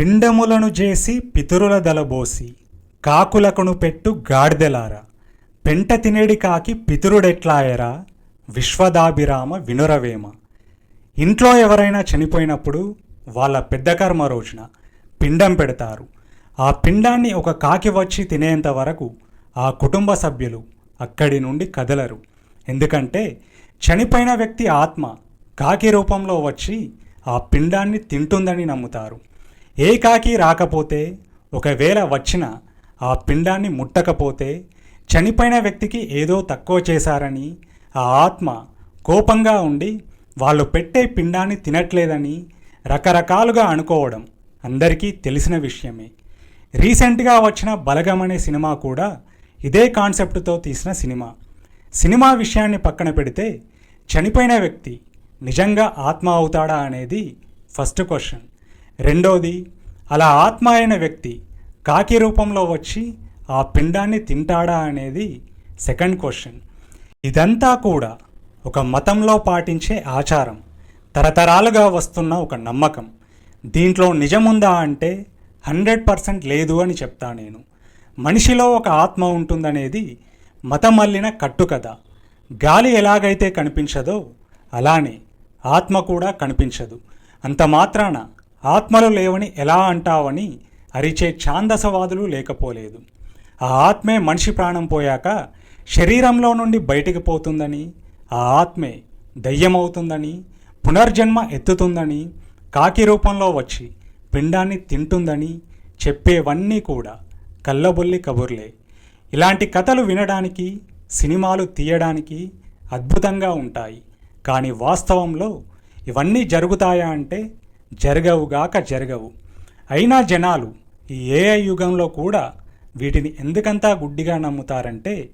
పిండములను చేసి పితురుల దలబోసి కాకులకును పెట్టు గాడిదెలారా. పెంట తినేడి కాకి పితురుడెట్లాయరా. విశ్వదాభిరామ వినురవేమ. ఇంట్లో ఎవరైనా చనిపోయినప్పుడు వాళ్ళ పెద్ద కర్మ రోజున పిండం పెడతారు. ఆ పిండాన్ని ఒక కాకి వచ్చి తినేంత వరకు ఆ కుటుంబ సభ్యులు అక్కడి నుండి కదలరు. ఎందుకంటే చనిపోయిన వ్యక్తి ఆత్మ కాకి రూపంలో వచ్చి ఆ పిండాన్ని తింటుందని నమ్ముతారు. ఏకాకి రాకపోతే ఒకవేళ వచ్చిన ఆ పిండాన్ని ముట్టకపోతే చనిపోయిన వ్యక్తికి ఏదో తక్కువ చేశారని ఆ ఆత్మ కోపంగా ఉండి వాళ్ళు పెట్టే పిండాన్ని తినట్లేదని రకరకాలుగా అనుకోవడం అందరికీ తెలిసిన విషయమే. రీసెంట్గా వచ్చిన బలగం అనే సినిమా కూడా ఇదే కాన్సెప్ట్తో తీసిన సినిమా. సినిమా విషయాన్ని పక్కన పెడితే చనిపోయిన వ్యక్తి నిజంగా ఆత్మ అవుతాడా అనేది ఫస్ట్ క్వశ్చన్. రెండవది అలా ఆత్మ అయిన వ్యక్తి కాకి రూపంలో వచ్చి ఆ పిండాన్ని తింటాడా అనేది సెకండ్ క్వశ్చన్. ఇదంతా కూడా ఒక మతంలో పాటించే ఆచారం తరతరాలుగా వస్తున్న ఒక నమ్మకం. దీంట్లో నిజముందా అంటే హండ్రెడ్ పర్సెంట్ లేదు అని చెప్తా నేను. మనిషిలో ఒక ఆత్మ ఉంటుందనేది మతం అల్లిన కట్టుకథ. గాలి ఎలాగైతే కనిపించదో అలానే ఆత్మ కూడా కనిపించదు. అంత మాత్రాన ఆత్మలు లేవని ఎలా అంటావని అరిచే ఛాందసవాదులు లేకపోలేదు. ఆ ఆత్మే మనిషి ప్రాణం పోయాక శరీరంలో నుండి బయటికి పోతుందని ఆ ఆత్మే దయ్యమవుతుందని పునర్జన్మ ఎత్తుతుందని కాకి రూపంలో వచ్చి పిండాన్ని తింటుందని చెప్పేవన్నీ కూడా కళ్ళబొల్లి కబుర్లే. ఇలాంటి కథలు వినడానికి సినిమాలు తీయడానికి అద్భుతంగా ఉంటాయి. కానీ వాస్తవంలో ఇవన్నీ జరుగుతాయా అంటే జరగవుగాక జరగవు. అయినా జనాలు ఈ ఏఐ యుగంలో కూడా వీటిని ఎందుకంతా గుడ్డిగా నమ్ముతారంటే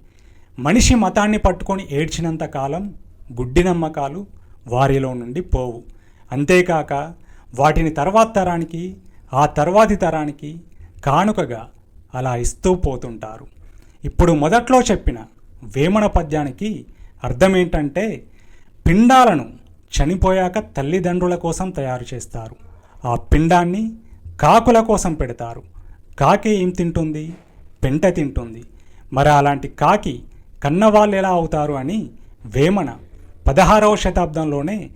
మనిషి మతాన్ని పట్టుకొని ఏడ్చినంత కాలం గుడ్డి నమ్మకాలు వారిలో నుండి పోవు. అంతేకాక వాటిని తర్వాత తరానికి ఆ తర్వాతి తరానికి కానుకగా అలా ఇస్తూ పోతుంటారు. ఇప్పుడు మొదట్లో చెప్పిన వేమన పద్యానికి అర్థం ఏంటంటే పిండాలను చనిపోయాక తల్లిదండ్రుల కోసం తయారు చేస్తారు. ఆ పిండాన్ని కాకుల కోసం పెడతారు. కాకి ఏం తింటుంది? పెంట తింటుంది. మరి అలాంటి కాకి కన్నవాళ్ళు ఎలా అవుతారు అని వేమన పదహారవ శతాబ్దంలోనే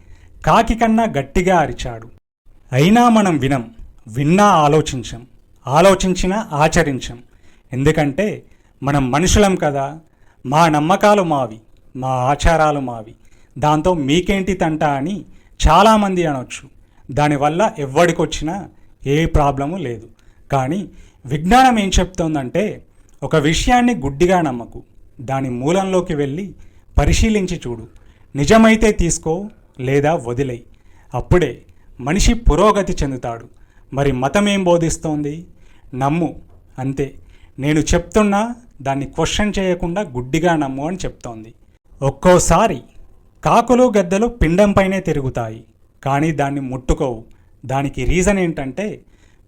కాకి కన్నా గట్టిగా అరిచాడు. అయినా మనం వినం విన్నా ఆలోచించం ఆలోచించినా ఆచరించం. ఎందుకంటే మనం మనుషులం కదా మా నమ్మకాలు మావి మా ఆచారాలు మావి. దాంతో మీకేంటి తంట అని చాలామంది అనొచ్చు. దానివల్ల ఎవ్వడికొచ్చినా ఏ ప్రాబ్లము లేదు. కానీ విజ్ఞానం ఏం చెప్తోందంటే ఒక విషయాన్ని గుడ్డిగా నమ్మకు. దాని మూలంలోకి వెళ్ళి పరిశీలించి చూడు. నిజమైతే తీసుకో లేదా వదిలేయి. అప్పుడే మనిషి పురోగతి చెందుతాడు. మరి మతం ఏం బోధిస్తోంది? నమ్ము. అంతే. నేను చెప్తున్నా దాన్ని క్వశ్చన్ చేయకుండా గుడ్డిగా నమ్ము అని చెప్తోంది. ఒక్కోసారి కాకులు గద్దలు పిండంపైనే తిరుగుతాయి కానీ దాన్ని ముట్టుకోవు. దానికి రీజన్ ఏంటంటే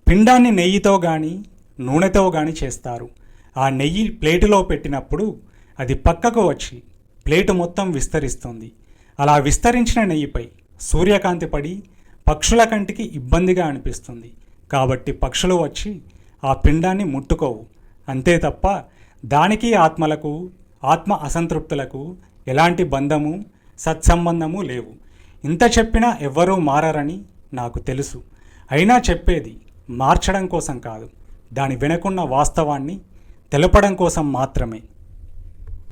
పిండాన్ని నెయ్యితో కానీ నూనెతో కానీ చేస్తారు. ఆ నెయ్యి ప్లేటులో పెట్టినప్పుడు అది పక్కకు వచ్చి ప్లేటు మొత్తం విస్తరిస్తుంది. అలా విస్తరించిన నెయ్యిపై సూర్యకాంతి పడి పక్షుల కంటికి ఇబ్బందిగా అనిపిస్తుంది. కాబట్టి పక్షులు వచ్చి ఆ పిండాన్ని ముట్టుకోవు. అంతే తప్ప దానికి ఆత్మలకు ఆత్మ అసంతృప్తులకు ఎలాంటి బంధము సత్సంబంధము లేవు. ఇంత చెప్పినా ఎవ్వరూ మారరని నాకు తెలుసు. అయినా చెప్పేది మార్చడం కోసం కాదు. దాని వెనుకున్న వాస్తవాన్ని తెలపడం కోసం మాత్రమే.